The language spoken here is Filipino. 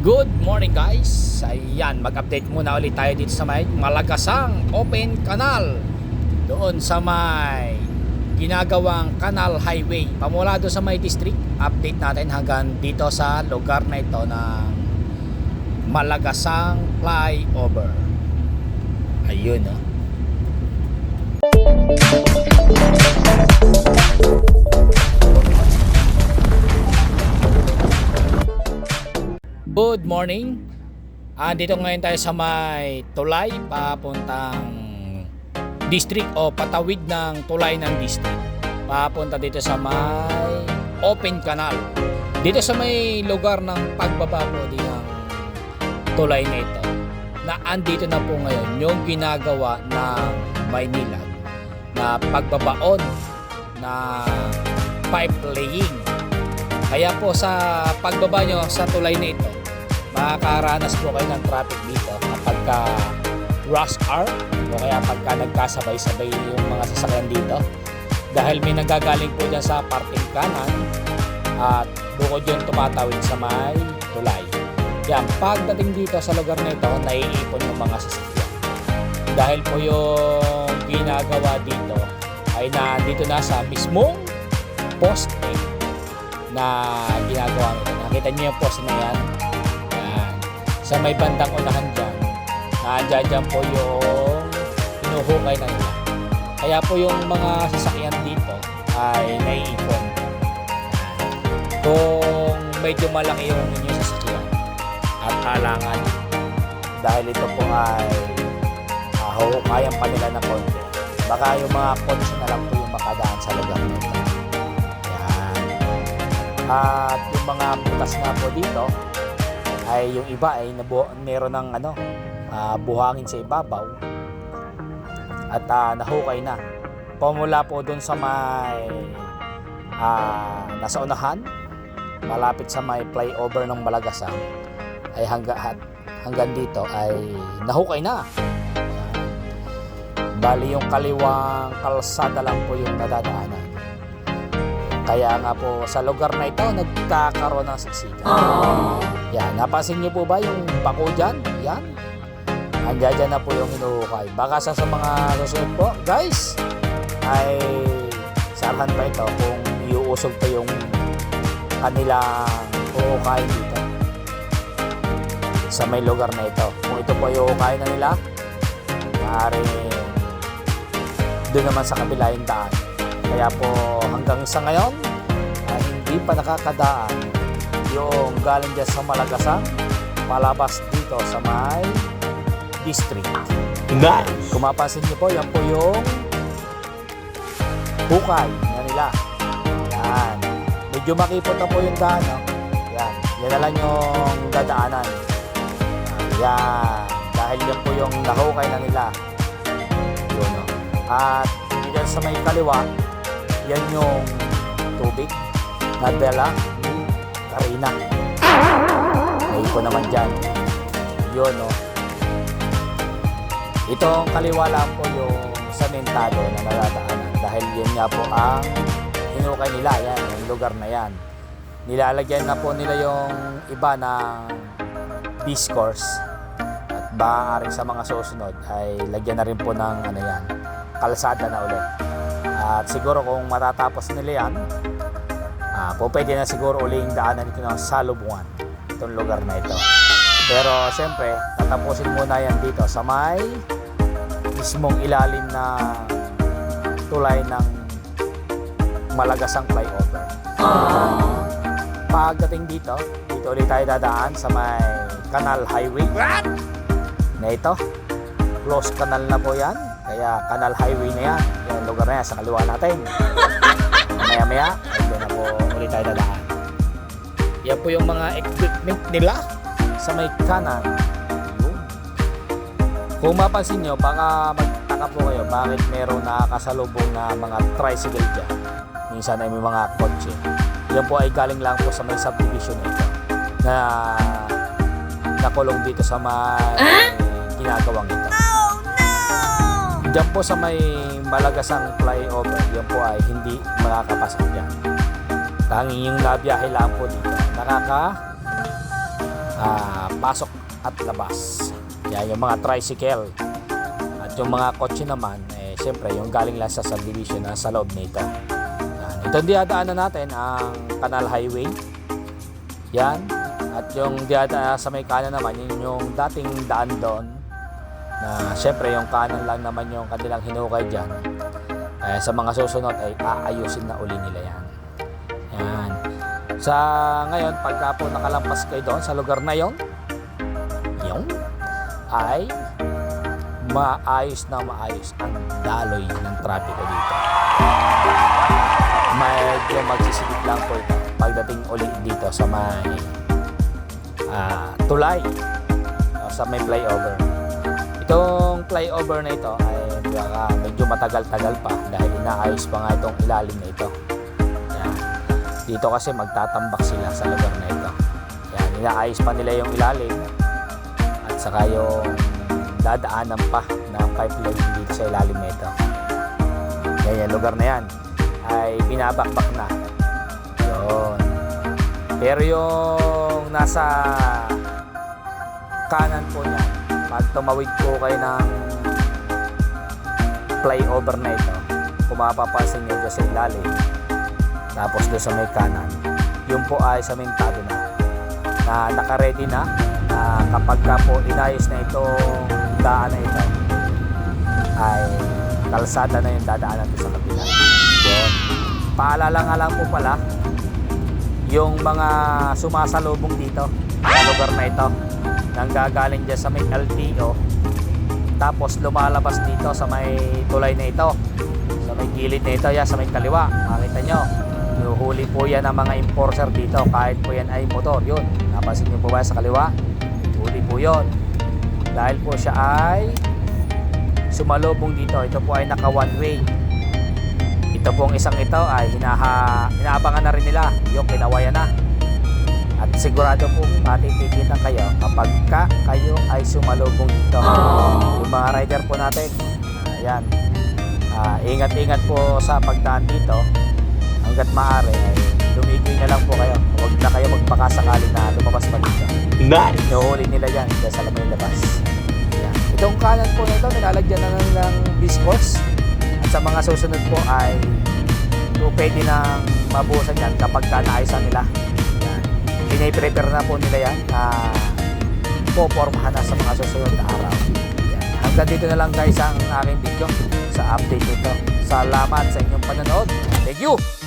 Good morning guys! Ayan, mag-update muna ulit tayo dito sa may Malagasang Open Canal Doon sa may ginagawang Canal Highway Pamula doon sa may district Update natin hanggang dito sa lugar na ito ng Malagasang Flyover Ayun oh. Good morning. Andito ngayon tayo sa may tulay papuntang district o patawid ng tulay ng district. Papunta dito sa may open canal. Dito sa may lugar ng pagbaba po din ng tulay na ito. Na andito na po ngayon yung ginagawa ng Maynila na pagbabaon na pipe laying. Kaya po sa pagbaba nyo sa tulay na ito, makakaranas po kayo ng traffic dito kapag ka rush hour o kaya pagka nagkasabay-sabay yung mga sasakyan dito. Dahil may nagagaling po dyan sa parking kanan at bukod yun tumatawid sa may tulay. Yan, pagdating dito sa lugar na ito naiipon yung mga sasakyan. Dahil po yung ginagawa dito ay na dito na sa mismong poste na ginagawa nito nakita niyo yung poste na yan yan. Sa may bandang unahan dyan, nandiyan dyan po yung hinuhukay na nila. Kaya po yung mga sasakyan dito ay naiipon. Kung medyo malaki yung inyong sasakyan at halangan dahil ito po ay uh, huhukayan pa nila ng konti. Baka yung mga kotse na lang po yung makadaan sa lugar nito. At yung mga butas nga po dito, ay yung iba ay nabu meron ng ano ah, buhangin sa ibabaw. At ah, nahukay na. Pumula po doon sa may ah, nasa unahan malapit sa may flyover ng Malagasang ay hangga, hanggang dito ay nahukay na. Bali yung kaliwang kalsada lang po yung nadadaanan kaya nga po sa lugar na ito nagkakaroon ng siksikan yan, napansin niyo po ba yung bako dyan? Yan. Andiyan dyan na po yung hinuhukay. Baka sa, sa mga susunod po, guys, ay sarahan pa ito kung iuusog pa yung kanilang huhukayin dito sa may lugar na ito. Kung ito po yung huhukayin na nila, maaari doon naman sa kabila yung daan. Kaya po hanggang sa ngayon, ay hindi pa nakakadaan yung galing dyan sa Malagasang palabas dito sa may district. Nice. Kung mapansin niyo po, yan po yung hukay na nila. Yan. Medyo makipot na po yung daan. No? Yan. Yan na lang yung dadaanan. Yan. Dahil yan po yung nahukay na nila. Yun, no? At dyan sa may kaliwa, yan yung tubig na ni Karina. May ko naman dyan. Yun, no? Itong kaliwa lang po yung samentado na nadadaanan dahil yun nga po ang hinukay nila, yan, yung lugar na yan. Nilalagyan na po nila yung iba ng discourse at maaaring sa mga susunod ay lagyan na rin po ng ano yan, kalsada na ulit. At siguro kung matatapos nila yan, ah, po pwede na siguro uling daanan ito ng salubungan itong lugar na ito. Pero siyempre, tatapusin muna yan dito sa may mismong ilalim na tulay ng Malagasang flyover. Pagdating dito, dito ulit tayo dadaan sa may Canal Highway. Na ito, close canal na po yan. Kaya Canal Highway na yan. Yan ang lugar na yan sa kaliwa natin. Maya maya, ay doon na po ulit tayo dadaan. Yan po yung mga equipment nila sa may kanan. Yun. Kung mapansin nyo, baka magtaka po kayo bakit meron nakakasalubong na mga tricycle dyan. Minsan ay may mga kotse. Yan po ay galing lang po sa may subdivision na ito na nakulong dito sa may ginagawang ito. Diyan po sa may Malagasang flyover, yan po ay hindi makakapasok dyan. Tanging yung nabiyahe lang po dito. Nakaka ah, pasok at labas. Yan, yung mga tricycle. At yung mga kotse naman, eh, siyempre, yung galing lang sa subdivision na sa loob nito. Yan. Ito diadaanan natin ang Canal Highway. Yan. At yung diadaan sa may kanan naman, yun yung dating daan doon. Na siyempre, yung kanan lang naman yung kanilang hinukay dyan. Eh, sa mga susunod ay aayusin na uli nila yan. Yan. Sa ngayon, pagka po nakalampas kayo doon sa lugar na yon, yung ay maayos na maayos ang daloy ng trapiko dito. Medyo magsisigit lang po pagdating ulit dito sa may ah, tulay o sa may flyover. Itong flyover na ito ay baka medyo matagal-tagal pa dahil inaayos pa nga itong ilalim na ito. Yan. Dito kasi magtatambak sila sa lugar na ito. Yan, inaayos pa nila yung ilalim at saka yung dadaanan pa ng pipeline dito sa ilalim na ito. Yan, yung lugar na yan ay binabakbak na. Yun. Pero yung nasa kanan po niya, pag tumawid po kayo ng flyover na ito, kung mapapansin nyo dyan sa ilalim, tapos doon sa may kanan, yun po ay samentado na, na nakaredy na, na kapag ka po inayos na itong daan na ito, ay kalsada na yung dadaanan doon sa kabila. Yun. Paalala nga lang po pala, yung mga sumasalubong dito sa lugar na ito, nang gagaling dyan sa may LTO, tapos lumalabas dito sa may tulay na ito, sa may gilid na ito, yan, sa may kaliwa, makita nyo, Nuhuli po yan ng mga enforcer dito kahit po yan ay motor. Yun, napansin nyo po ba sa kaliwa? Huli po yun. Dahil po siya ay sumalubong dito. Ito po ay naka one way. Ito pong isang ito ay hinaha, inaabangan na rin nila yung kinawayan na. At sigurado po matitikitan kayo kapag ka kayo ay sumalubong dito. Yung mga rider po natin, ayan, Ah, ingat-ingat po sa pagdaan dito hanggat maaari ay lumigay na lang po kayo. Huwag na kayo magpakasakali na lumabas pa dito. Nice! Nuhuli nila yan dahil sa lamay labas. Yan. Itong kanan po nito, nilalagyan na lang ng biskos. At sa mga susunod po ay pwede nang mabuhusan yan kapag ka naayusan nila. Piniprepare na po nila yan na popormahan na sa mga susunod na araw. Yan. Hanggang dito na lang guys ang aking video sa update nito. Salamat sa inyong panonood. Thank you!